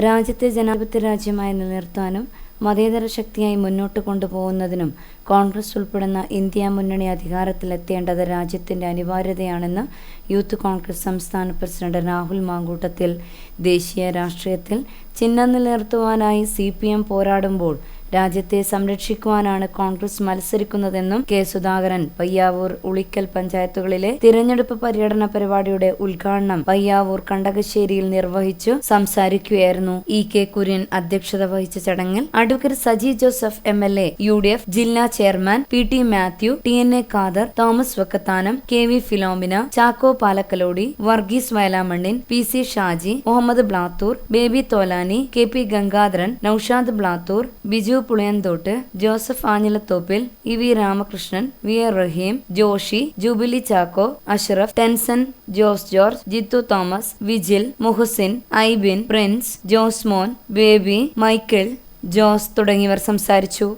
രാജ്യത്തെ ജനാധിപത്യ രാജ്യമായി നിലനിർത്താനും മതേതര ശക്തിയായി മുന്നോട്ട് കൊണ്ടുപോകുന്നതിനും കോൺഗ്രസ് ഉൾപ്പെടുന്ന ഇന്ത്യ മുന്നണി അധികാരത്തിലെത്തേണ്ടത് രാജ്യത്തിന്റെ അനിവാര്യതയാണെന്ന് യൂത്ത് കോൺഗ്രസ് സംസ്ഥാന പ്രസിഡന്റ് രാഹുൽ മാങ്കൂട്ടത്തിൽ ദേശീയ രാഷ്ട്രീയത്തിൽ ചിഹ്നം നിലനിർത്തുവാനായി സി പോരാടുമ്പോൾ രാജ്യത്തെ സംരക്ഷിക്കുവാനാണ് കോൺഗ്രസ് മത്സരിക്കുന്നതെന്നും കെ സുധാകരൻ പയ്യാവൂർ ഉളിക്കൽ പഞ്ചായത്തുകളിലെ തിരഞ്ഞെടുപ്പ് പര്യടന പരിപാടിയുടെ ഉദ്ഘാടനം പയ്യാവൂർ കണ്ടകശ്ശേരിയിൽ നിർവഹിച്ചു സംസാരിക്കുകയായിരുന്നു ഇ കെ കുര്യൻ അധ്യക്ഷത വഹിച്ച ചടങ്ങിൽ advocate Saji Joseph M L A U D F ജില്ലാ chairman P T Mathew T N A Khader Thomas Vakkathanam K V Philomina Chacko Palakkalodi Varghese Vayalamannil P C Shaji Muhammad Blathur Baby Tholani K P Gangadharan Noushad Blathur Biju Puliyanthottu Joseph Anjilathoppil E V Ramakrishnan V A Rahim Joshy Jubilee Chacko Ashraf Tenson Jose George Jithu Thomas Vijil Muhasin Ibin Prince Jose Mon Baby Michael Jose തുടങ്ങിയവർ സംസാരിച്ചു.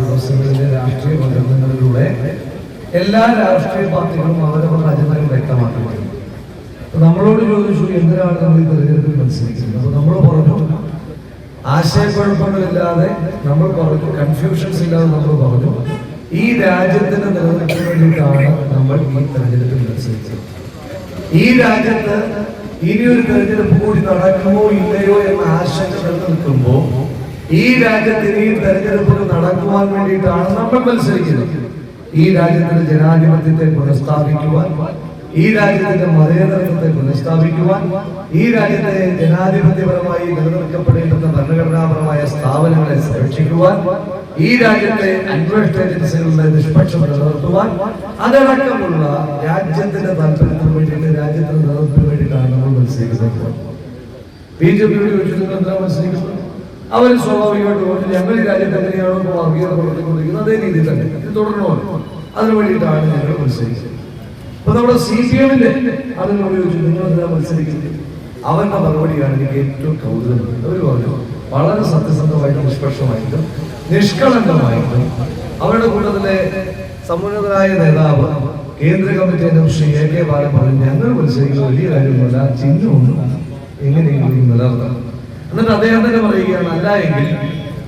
ദിവസങ്ങളിലെ എല്ലാ രാഷ്ട്രീയ പാർട്ടികളും അവരവരുടെ അജണ്ടകൾ വ്യക്തമാക്കുന്നുണ്ട്. നമ്മളോട് ചോദിച്ചു എന്തിനാണ് നമ്മൾ ഈ തെരഞ്ഞെടുപ്പിൽ മത്സരിക്കുന്നത്? അപ്പൊ നമ്മൾ പറഞ്ഞു ആശയക്കുഴപ്പങ്ങളില്ലാതെ നമ്മൾ പറഞ്ഞു കൺഫ്യൂഷൻസ് ഇല്ലാതെ നമ്മൾ പറഞ്ഞു ഈ രാജ്യത്തിന്റെ നിലനിൽപ്പിന് വേണ്ടിയിട്ടാണ് നമ്മൾ ഈ തെരഞ്ഞെടുപ്പിൽ മത്സരിച്ചത്. ഈ രാജ്യത്ത് ഇനി ഒരു തെരഞ്ഞെടുപ്പ് കൂടി നടക്കുമോ ഇല്ലയോ എന്ന ആശങ്ക നിലനിൽക്കുമ്പോ ഈ രാജ്യത്ത് ഇനി തെരഞ്ഞെടുപ്പുകൾ നടക്കുവാൻ വേണ്ടിയിട്ടാണ് നമ്മൾ മത്സരിക്കുന്നത്. ഈ രാജ്യത്തിന്റെ ജനാധിപത്യത്തെ പുനഃസ്ഥാപിക്കുവാൻ ഈ രാജ്യത്തിന്റെ മതേതരത്വത്തെ പുനഃസ്ഥാപിക്കുവാൻ ഈ രാജ്യത്തെ ജനാധിപത്യപരമായി നിലനിർത്തപ്പെടേണ്ടുന്ന ഭരണഘടനാപരമായ സ്ഥാപനങ്ങളെ സംരക്ഷിക്കുവാൻ ഈ രാജ്യത്തെ അന്വേഷണ ഏജൻസികളുടെ നിഷ്പക്ഷം നിലനിർത്തുവാൻ അതടക്കമുള്ള രാജ്യത്തിന്റെ താല്പര്യത്തിന് വേണ്ടിയിട്ട് രാജ്യത്തിന്റെ നിലനിൽപ്പിന് വേണ്ടിയിട്ടാണ് നമ്മൾ മത്സരിക്കുന്നത്. ബി ജെ പിയുടെ ചോദിച്ചു മത്സരിക്കുന്നത്? അവർ സ്വാഭാവികമായിട്ട് ഞങ്ങൾ ഈ രാജ്യത്ത് എങ്ങനെയാണോ വർഗീയത പ്രവർത്തിക്കൊണ്ടിരിക്കുന്നത് അതേ രീതിയിൽ തന്നെ. ഇത് തുടരണമല്ലോ അതിനു വേണ്ടിയിട്ടാണ് ഞങ്ങൾ മത്സരിച്ചത് അപ്പൊ നമ്മുടെ സി പി എമ്മിന്റെ അതിനോട് ചോദിച്ചു നിങ്ങൾ മത്സരിക്കുന്നത്? അവരുടെ മറുപടിയാണ് എനിക്ക് ഏറ്റവും കൗതുകം. അവർ പറഞ്ഞു വളരെ സത്യസന്ധമായിട്ടും നിഷ്പക്ഷമായിട്ടും നിഷ്കളങ്കമായിട്ടും അവരുടെ കൂട്ടത്തിലെ സമുന്നതരായ നേതാവ് കേന്ദ്ര കമ്മിറ്റി അധ്യക്ഷൻ എ കെ ബാലൻ പറഞ്ഞു ഞങ്ങൾ മത്സരിക്കുന്ന വലിയ കാര്യമൊന്നുമല്ല ചിഹ്നമൊന്നും എങ്ങനെയെങ്കിലും നിലനിർത്തണം എന്നിട്ട് അദ്ദേഹം തന്നെ പറയുകയാണ് അല്ല എങ്കിൽ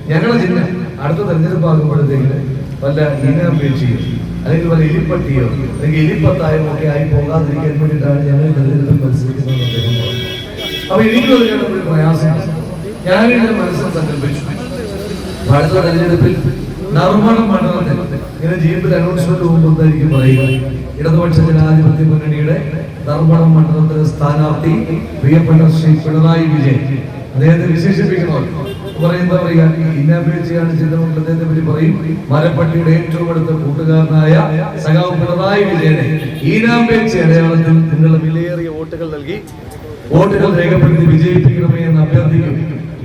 ഞങ്ങളുടെ ചിഹ്നം അടുത്ത തെരഞ്ഞെടുപ്പ് ആകുമ്പോഴത്തേക്ക് വല്ല ഈനാമ്പേച്ചിയോ അല്ലെങ്കിൽ വല്ല എലിപ്പട്ടിയോ അല്ലെങ്കിൽ എലിപ്പത്തായോ ഒക്കെ ആയി പോകാതിരിക്കാൻ വേണ്ടിയിട്ടാണ് ഞങ്ങൾ തെരഞ്ഞെടുപ്പിൽ മത്സരിക്കുന്നത് അപ്പൊ എനിക്കും അത് കേട്ടപ്പോൾ പ്രയാസം ഞാൻ എന്റെ മനസ്സിൽ സങ്കല്പിച്ചു. അടുത്ത തെരഞ്ഞെടുപ്പിൽ നർമ്മണം മണ്ഡലത്തിൽ ഇങ്ങനെ ജീവിതത്തിൽ അനൗൺസ്മെന്റ് പോകുമ്പോഴായിരിക്കും പറയുക ഇടതുപക്ഷ ജനാധിപത്യ മുന്നണിയുടെ നർമ്മണം മണ്ഡലത്തിലെ സ്ഥാനാർത്ഥി പ്രിയപ്പെട്ട ശ്രീ പിണറായി വിജയൻ. അദ്ദേഹത്തെ വിശേഷിപ്പിക്കണോ പറ്റി പറയും. മരപ്പട്ടിയുടെ ഏറ്റവും അടുത്ത കൂട്ടുകാരനായ സഖാവ് പിണറായി വിജയനെ ഈനാമ്പേക്ഷ അടയാളത്തിൽ നിങ്ങൾ വിലയേറിയ വോട്ടുകൾ നൽകി വോട്ടുകൾ രേഖപ്പെടുത്തി വിജയിപ്പിക്കണമേ എന്ന് അഭ്യർത്ഥിക്കും.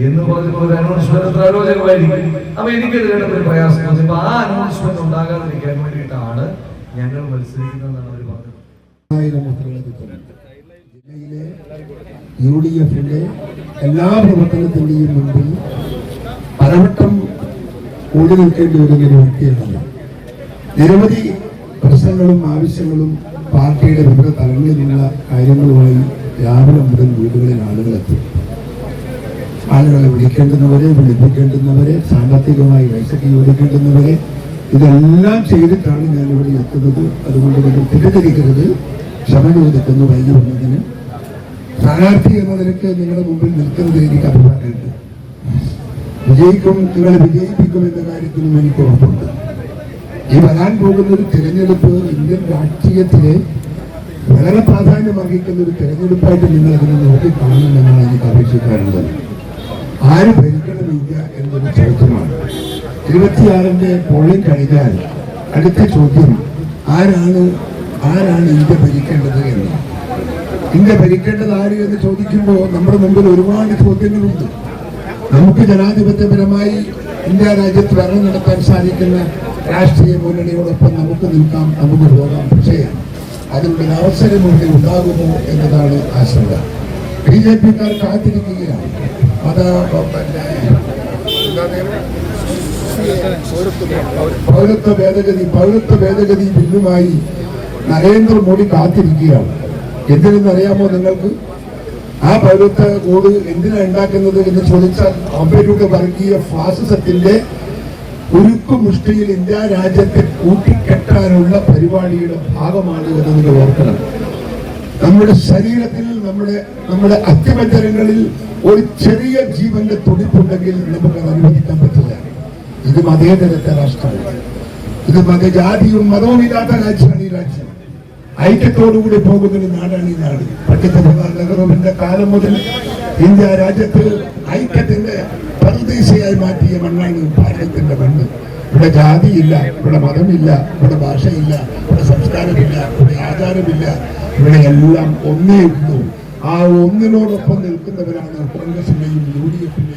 എന്ന് പറഞ്ഞപ്പോൾ ഒരു അനൗൺസ്മെന്റ് എത്ര ആലോചകമായിരിക്കും അപ്പൊ എനിക്ക് ഇതിന്റെ ഒരു പ്രയാസം ആ അനൗൺസ്മെന്റ് ഉണ്ടാകാതിരിക്കാൻ വേണ്ടിയിട്ടാണ് ഞങ്ങൾ മത്സരിക്കുന്നതെന്നാണ് അവർ പറഞ്ഞത്. ജില്ലയിലെ യു ഡി എഫിന്റെ എല്ലാ പ്രവർത്തനത്തിന്റെയും മുൻപിൽ പലവട്ടം കൂടി നിൽക്കേണ്ടി വരുന്ന ഒരു വ്യക്തിയാണ്. നിരവധി പ്രശ്നങ്ങളും ആവശ്യങ്ങളും പാർട്ടിയുടെ വിവിധ തലങ്ങളിലുള്ള കാര്യങ്ങളുമായി രാവിലെ മുതൽ വീടുകളിൽ ആളുകളെത്തും ആളുകളെ വിളിക്കേണ്ടുന്നവരെ വിളിപ്പിക്കേണ്ടുന്നവരെ സാമ്പത്തികമായി പൈസക്ക് വിളിക്കേണ്ടുന്നവരെ ഇതെല്ലാം ചെയ്തിട്ടാണ് ഞാൻ ഇവിടെ എത്തുന്നത്. അതുകൊണ്ട് നിങ്ങൾ തെറ്റിദ്ധരിക്കരുത്. ക്ഷമ ചോദിക്കുന്നു വൈകി വന്നതിന്. സ്ഥാനാർത്ഥി എന്ന നിലയ്ക്ക് നിങ്ങളുടെ മുമ്പിൽ നിൽക്കുന്നത് എനിക്ക് അഭിപ്രായമുണ്ട് വിജയിക്കും നിങ്ങളെ വിജയിപ്പിക്കും എന്ന കാര്യത്തിലും എനിക്ക് ഉറപ്പുണ്ട്. ഈ വരാൻ പോകുന്ന ഒരു തിരഞ്ഞെടുപ്പ് ഇന്ത്യൻ രാഷ്ട്രീയത്തിലെ വളരെ പ്രാധാന്യം അർഹിക്കുന്ന ഒരു തിരഞ്ഞെടുപ്പായിട്ട് നിങ്ങൾ അതിനെ നോക്കി കാണണമെന്നാണ് എനിക്ക് അപേക്ഷിക്കാറുള്ളത് ആര് ഭരിക്കണമില്ല എന്നൊരു ചോദ്യമാണ്. ഇരുപത്തിയാറിന്റെ പോളിംഗ് കഴിഞ്ഞാൽ അടുത്ത ചോദ്യം ആരാണ് ആരാണ് ഇന്ത്യ ഭരിക്കേണ്ടത് എന്ന്. ഇന്ത്യ ഭരിക്കേണ്ടത് ആര് എന്ന് ചോദിക്കുമ്പോൾ നമ്മുടെ മുമ്പിൽ ഒരുപാട് ചോദ്യങ്ങളുണ്ട്. നമുക്ക് ജനാധിപത്യപരമായി ഇന്ത്യ രാജ്യത്ത് ഭരണം നടത്താൻ സാധിക്കുന്ന രാഷ്ട്രീയ മുന്നണിയോടൊപ്പം നമുക്ക് നിൽക്കാം നമുക്ക് പോകാം. പക്ഷേ അതിനുള്ള അവസരം ഇവിടെ ഉണ്ടാകുമോ എന്നതാണ് ആശങ്ക. ബി ജെ പിക്കാർ കാത്തിരിക്കുകയാണ്. മത പൗരത്വ ഭേദഗതി പൗരത്വ ഭേദഗതി ബില്ലുമായി നരേന്ദ്രമോദി കാത്തിരിക്കുകയാണ്. എന്തിനെന്ന് അറിയാമോ നിങ്ങൾക്ക്? ആ പൗരത്വ കോഡ് എന്തിനാ ഉണ്ടാക്കുന്നത് എന്ന് ചോദിച്ചാൽ അവരുടെ വർഗീയ ഫാസിസത്തിന്റെ ഉരുക്കു മുഷ്ടിയിൽ ഇന്ത്യ രാജ്യത്തെ കൂട്ടിക്കെട്ടാനുള്ള പരിപാടിയുടെ ഭാഗമാണ് എന്ന് നിങ്ങൾ ഓർക്കണം. നമ്മുടെ ശരീരത്തിൽ നമ്മുടെ നമ്മുടെ അസ്ഥിപഞ്ചരങ്ങളിൽ ഒരു ചെറിയ ജീവന്റെ തുടിപ്പുണ്ടെങ്കിൽ നമുക്ക് അത് അനുവദിക്കാൻ പറ്റില്ല. ഇത് മതേതരത്തെ രാഷ്ട്രമാണ് ഇത് മതജാതിയും മതവും ഇല്ലാത്ത രാജ്യമാണ് ഈ രാജ്യം. ഐക്യത്തോടുകൂടി പോകുന്ന ഒരു നാടാണ് ഈ നാട്. പണ്ഡിത ജവഹർലാൽ നെഹ്റുവിന്റെ കാലം മുതൽ ഇന്ത്യ രാജ്യത്തിൽ ഐക്യത്തിന്റെ പരദേശിയായി മാറ്റിയ മണ്ണാണ് ഭാരതത്തിന്റെ മണ്ണ്. ഇവിടെ ജാതിയില്ല ഇവിടെ മതമില്ല ഇവിടെ ഭാഷയില്ല ഇവിടെ സംസ്കാരമില്ല ഇവിടെ ആചാരമില്ല. ഇവിടെ എല്ലാം ഒന്നേ ഉള്ളൂ. ആ ഒന്നിനോടൊപ്പം നിൽക്കുന്നവരാണ് കോൺഗ്രസിന്റെയും യു ഡി എഫിന്റെയും